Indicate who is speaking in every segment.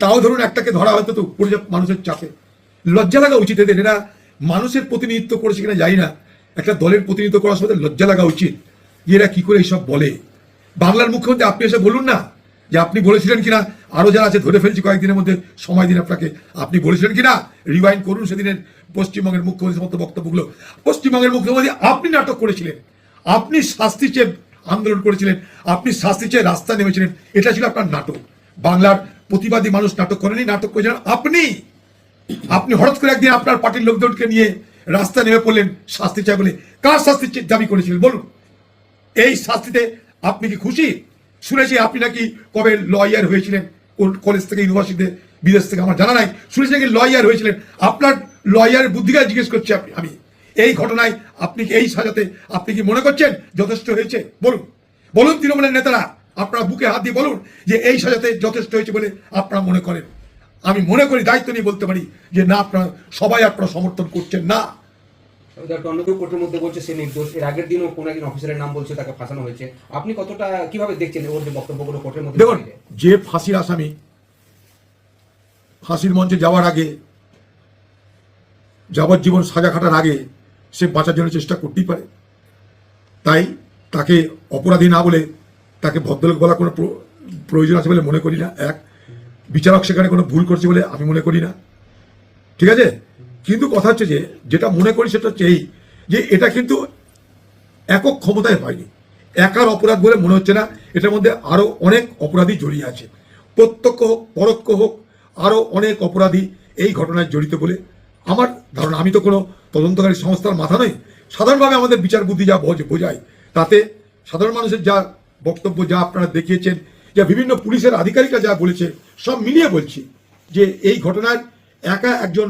Speaker 1: তাও ধরুন একটাকে ধরা হয়তো তো পড়ে মানুষের চাপে। লজ্জা লাগা উচিত এদের, এরা মানুষের প্রতিনিধিত্ব করেছে কিনা জানি না। একটা দলের প্রতিনিধিত্ব করার সময় লজ্জা লাগা উচিত এরা কি করে এইসব বলে। বাংলার মুখ্যমন্ত্রী, আপনি এসে বলুন না যে আপনি বলেছিলেন কিনা? আরও যারা আছে, ধরে ফেলছি কয়েকদিনের মধ্যে, সময় দিন আপনাকে। আপনি বলেছিলেন কিনা? রিওয়াইন্ড করুন সেদিনের পশ্চিমবঙ্গের মুখ্যমন্ত্রী সমস্ত বক্তব্যগুলো। পশ্চিমবঙ্গের মুখ্যমন্ত্রী, আপনি নাটক করেছিলেন। আপনি শাস্তি চেয়ে আন্দোলন করেছিলেন। আপনি শাস্তি চেয়ে রাস্তা নেমেছিলেন। এটা ছিল আপনার নাটক। বাংলার প্রতিবাদী মানুষ নাটক করেনি, নাটক করেছিলেন আপনি আপনি হঠাৎ করে একদিন আপনার পার্টির লোকজনকে নিয়ে রাস্তা নেমে পড়লেন, শাস্তি চাই বলে। কার শাস্তি দাবি করেছিলেন? বলুন। এই শাস্তিতে আপনি কি খুশি? শুনেছি আপনি নাকি কবে লয়ার হয়েছিলেন? কলেজ থেকে ইউনিভার্সিটিতে বিদেশ থেকে, আমার জানা নাই। শুনেছি নাকি লয়ার হয়েছিলেন। আপনার লয়ার বুদ্ধিকা জিজ্ঞেস করছি আপনি, আমি। এই ঘটনায় আপনি কি এই সাজাতে আপনি কি মনে করছেন? যথেষ্ট হয়েছে? বলুন। বলুন তৃণমূলের নেতারা। আপনারা বুকে হাত দিয়ে বলুন যে এই সাজাতে যথেষ্ট হয়েছে বলে আপনারা মনে করেন। আমি মনে করি দায়িত্ব নিয়ে বলতে পারি যে না আপনারা সবাই আপনারা সমর্থন করছেন না।
Speaker 2: ডক্টর অন্য কেউ কোর্টের মধ্যে বলছে সে নির্দোষ। এর আগের দিনও কোনো একজন অফিসারের নাম বলছে তাকে ফাঁসানো হয়েছে। আপনি কতটা কীভাবে দেখছেন ওর যে বক্তব্যগুলো কোর্টের মধ্যে?
Speaker 1: দেখুন যে ফাঁসির আসামি ফাঁসির মঞ্চে যাওয়ার আগে যাবজ্জীবন সাজা খাটার আগে সে বাঁচার জন্য চেষ্টা করতেই পারে। তাই তাকে অপরাধী না বলে তাকে ভদ্রলোক বলা কোনো প্র- প্রয়োজন আছে বলে মনে করি না। এক, বিচারক সেখানে কোনো ভুল করছে বলে আমি মনে করি না। ঠিক আছে? কিন্তু কথা হচ্ছে যে, যেটা মনে করি সেটা হচ্ছে এই, যে এটা কিন্তু একক ক্ষমতায় হয়নি। একার অপরাধ বলে মনে হচ্ছে না। এটার মধ্যে আরও অনেক অপরাধী জড়িয়ে আছে। প্রত্যক্ষ হোক, পরোক্ষ হোক আরও অনেক অপরাধী এই ঘটনায় জড়িত বলে আমার ধারণা। আমি তো কোনো তদন্তকারী সংস্থার মাথা নই। সাধারণভাবে আমাদের বিচার বুদ্ধি যা বোঝ- বোঝায়, তাতে সাধারণ মানুষের যা বক্তব্য যা আপনারা দেখিয়েছেন, যা বিভিন্ন পুলিশের আধিকারিকরা যা বলেছে, সব মিলিয়ে বলছি যে এই ঘটনায় একা একজন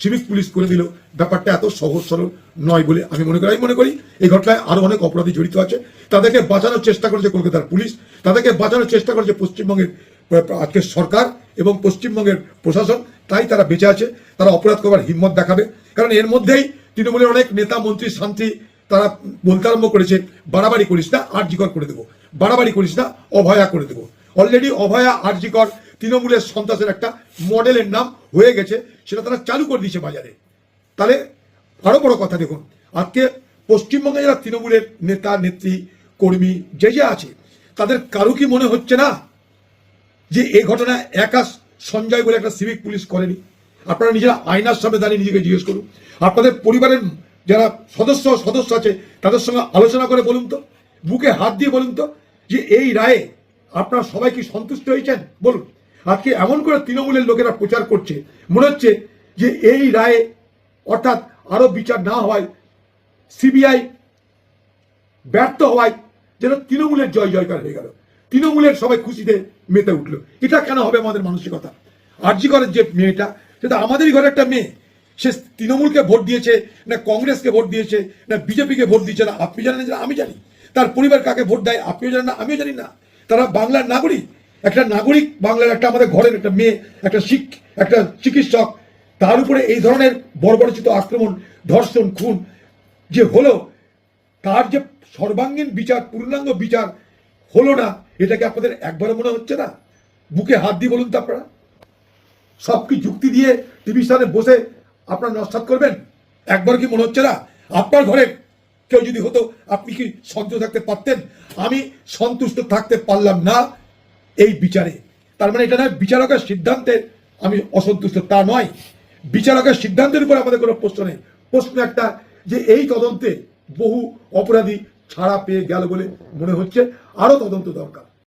Speaker 1: সিভিক পুলিশ করে দিল। ব্যাপারটা এত সহজ সরল নয় বলে আমি মনে করি, আমি মনে করি এই ঘটনায় আরও অনেক অপরাধী জড়িত আছে। তাদেরকে বাঁচানোর চেষ্টা করেছে কলকাতার পুলিশ, তাদেরকে বাঁচানোর চেষ্টা করেছে পশ্চিমবঙ্গের আজকের সরকার এবং পশ্চিমবঙ্গের প্রশাসন, তাই তারা বেঁচে আছে, তারা অপরাধ করবার হিম্মত দেখাবে। কারণ এর মধ্যেই তৃণমূলের অনেক নেতা, মন্ত্রী, শান্তি তারা বলতে আরম্ভ করেছে, বাড়াবাড়ি করিস না আর্জিকর করে দেবো। বাড়াবাড়ি করিস না, অভয়া করে দেবো। অলরেডি অভয়া আর্জিকর তৃণমূলের সন্ত্রাসের একটা মডেলের নাম হয়ে গেছে, সেটা তারা চালু করে দিয়েছে বাজারে। তাহলে আরও বড় কথা দেখুন, আজকে পশ্চিমবঙ্গে যারা তৃণমূলের নেতা, নেত্রী, কর্মী, যে যে আছে, তাদের কারও কি মনে হচ্ছে না যে এই ঘটনা একা সঞ্জয় বলে একটা সিভিক পুলিশ করেনি? আপনারা নিজেরা আয়নার সামনে দাঁড়িয়ে নিজেকে জিজ্ঞেস করুন। আপনাদের পরিবারের যারা সদস্য সদস্য আছে, তাদের সঙ্গে আলোচনা করে বলুন তো, বুকে হাত দিয়ে বলুন তো, যে এই রায়ে আপনারা সবাই কি সন্তুষ্ট হয়েছেন? বলুন। আজকে এমন করে তৃণমূলের লোকেরা প্রচার করছে, মনে হচ্ছে যে এই রায়ে অর্থাৎ আরও বিচার না হওয়ায়, সিবিআই ব্যর্থ হওয়ায় যেন তৃণমূলের জয় জয়কার হয়ে গেল। তৃণমূলের সবাই খুশিতে মেতে উঠল। এটা কেন হবে আমাদের মানসিকতা? আরজি করের যে মেয়েটা, সেটা আমাদেরই ঘরে একটা মেয়ে সে তৃণমূলকে ভোট দিয়েছে, না কংগ্রেসকে ভোট দিয়েছে, না বিজেপিকে ভোট দিয়েছে, না আপনি জানেন না, আমি জানি। তার পরিবার কাকে ভোট দেয়, আপনিও জানেন না, আমিও জানি না। তারা বাংলার নাগরিক। একটা নাগরিক বাংলার একটা আমাদের ঘরের একটা মেয়ে, একটা শিক, একটা চিকিৎসক, তার উপরে এই ধরনের বর্বরচিত আক্রমণ, ধর্ষণ, খুন যে হলো, তার যে সর্বাঙ্গীন বিচার, পূর্ণাঙ্গ বিচার হলো না, এটাকে আপনাদের একবারও মনে হচ্ছে না? বুকে হাত দিয়ে বলুন তো আপনারা। সব কি যুক্তি দিয়ে টিভি সামনে বসে আপনারা নস্বাত করবেন? একবার কি মনে হচ্ছে না? আপনার ঘরে কেউ যদি হতো, আপনি কি সন্তুষ্ট থাকতে পারতেন? আমি সন্তুষ্ট থাকতে পারলাম না এই বিচারে। তার মানে এটা নয়, বিচারকের সিদ্ধান্তে আমি অসন্তুষ্ট, তা নয়। বিচারকের সিদ্ধান্তের উপর আমাদের কোনো প্রশ্ন নেই। প্রশ্ন একটা যে এই তদন্তে বহু অপরাধী ছাড়া পেয়ে গেল বলে মনে হচ্ছে। আরও তদন্ত দরকার।